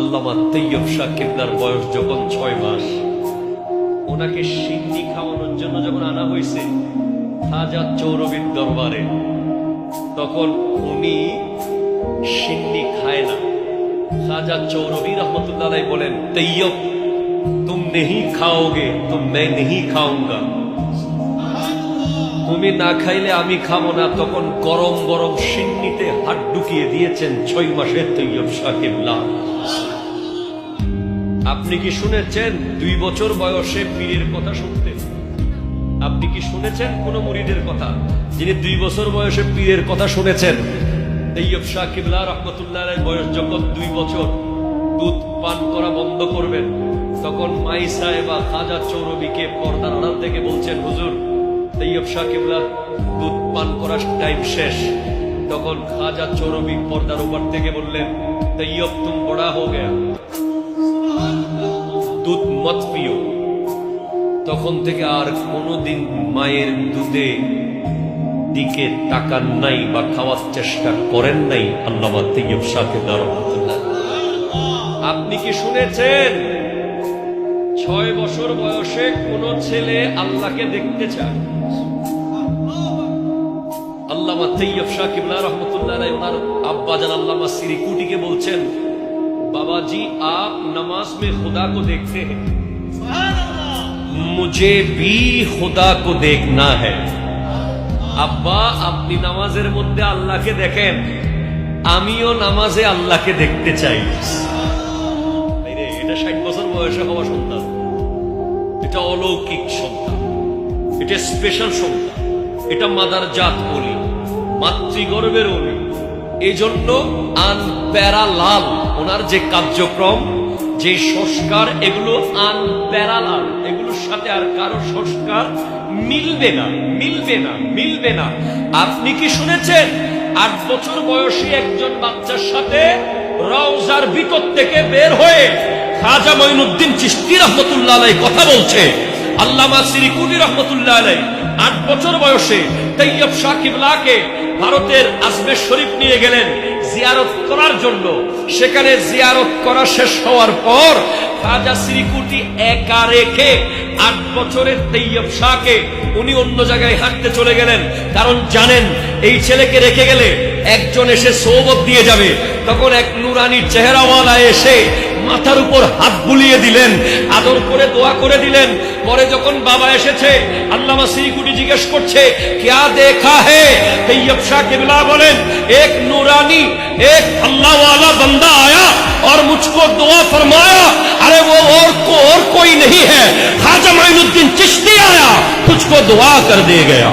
আল্লামা তৈয়ব শাহ বয়স যখন ছয় মাস, ওনাকে সিন্নি খাওয়ানোর জন্য যখন আনা হয়েছে হাজার চৌরবীর দরবারে, তখন উনি সিন্নি খায় না। হাজার চৌরবি রহমতুল্লাহ বলেন, তৈয়ব, তুম নেহি খাওগে, তুম মে নেহি খাওঙ্গা। তুমি না খাইলে আমি খাব না। তখন গরম গরম সিন্নিতে হাট ঢুকিয়ে দিয়েছেন ছয় মাসের তৈয়ব সাহেবলা আপনি কি শুনেছেন দুই বছর বয়সে পীরের কথা শুনতেন আপনি কি শুনেছেন কোন মুরিদের কথা? যিনি দুই বছর বয়সে পীরের কথা শুনেছেন। তৈয়ব শাহ কিবলা রহমতুল্লাহ বয়স যখন দুই বছর দুধ পান করা বন্ধ করবেন, তখন মাই সাহেবা খাজা চৌরবিকে পর্দার আড়াল থেকে বলছেন, হুজুর তৈয়ব শাহ দুধ পান করার টাইম শেষ। তখন খাজা চৌরবি পর্দার উপর থেকে বললেন তৈয়ব তুম বড়া হো গয়া। দুধ মত পিও। তখন থেকে আর কোনোদিন মায়ের দুধে দিকে তাকান নাই বা খাওয়ার চেষ্টা করেন নাই রহমতুল্লাহ আপনি কি শুনেছেন? ছয় বছর বয়সে কোন ছেলে আল্লাহকে দেখতে চায়? আল্লামা তৈয়ব শাকিবুল্লাহ রহমতুল্লাহ আলাইহি ওনার আব্বাজান আল্লামা সিরিকুটিকে বলছেন বাবাজি आप नमाज में खुदा को देखते हैं मुझे भी खुदा को देखना है আব্বা আপনি নামাজের মধ্যে আল্লাহকে দেখেন আমিও নামাজে আল্লাহকে দেখতে চাই এই রে, এটা ষাট বছর বয়সে হওয়া সন্তান এটা অলৌকিক সন্তান এটা স্পেশাল সন্তান এটা মাদার জাত বলি মাতৃগর্ভের অলি এই জন্য আন প্যারালাল ওনার যে কার্যক্রম, যে সংস্কার, এগুলো আন প্যারালাল এগুলোর সাথে আর কারও সংস্কার মিলবে না মিলবে না মিলবে না। আপনি কি শুনেছেন? আট বছর বয়সী একজন বাচ্চার সাথে রওজার ভিতর থেকে বের হয়ে খাজা মঈনুদ্দিন চিশতি রহমতুল্লাহ আলাই কথা বলছে। আল্লামা সিরিকুনি রহমতুল্লাহ আলাই আট বছর বয়সে তৈয়ব শাহ কিবলাকে ভারতের আজমের শরীফ নিয়ে গেলেন। জিয়ারত করার জন্য। সেখানে জিয়ারত করা শেষ হওয়ার পর খাজা শ্রীকুটি একা রেখে আট বছরের তৈয়ব শাহকে উনি অন্য জায়গায় হাঁটতে চলে গেলেন। কারণ জানেন, এই ছেলেকে রেখে গেলে একজন এসে সৌবত দিয়ে যাবে। তখন এক নুরানি চেহারাওয়ালা এসে মাথার উপর হাত বুলিয়ে দিলেন আদর করে দোয়া করে দিলেন পরে যখন বাবা এসেছে আল্লামা সিরিকুটি জিজ্ঞেস করছে क्या देखा है तैयब शाह किबला बोलेन एक नूरानी एक अल्लाह वाला बंदा आया और मुझको दुआ फरमाया अरे वो और को और कोई नहीं है खाजा माइनुद्दीन चिश्ती आया तुझको दुआ कर दे गया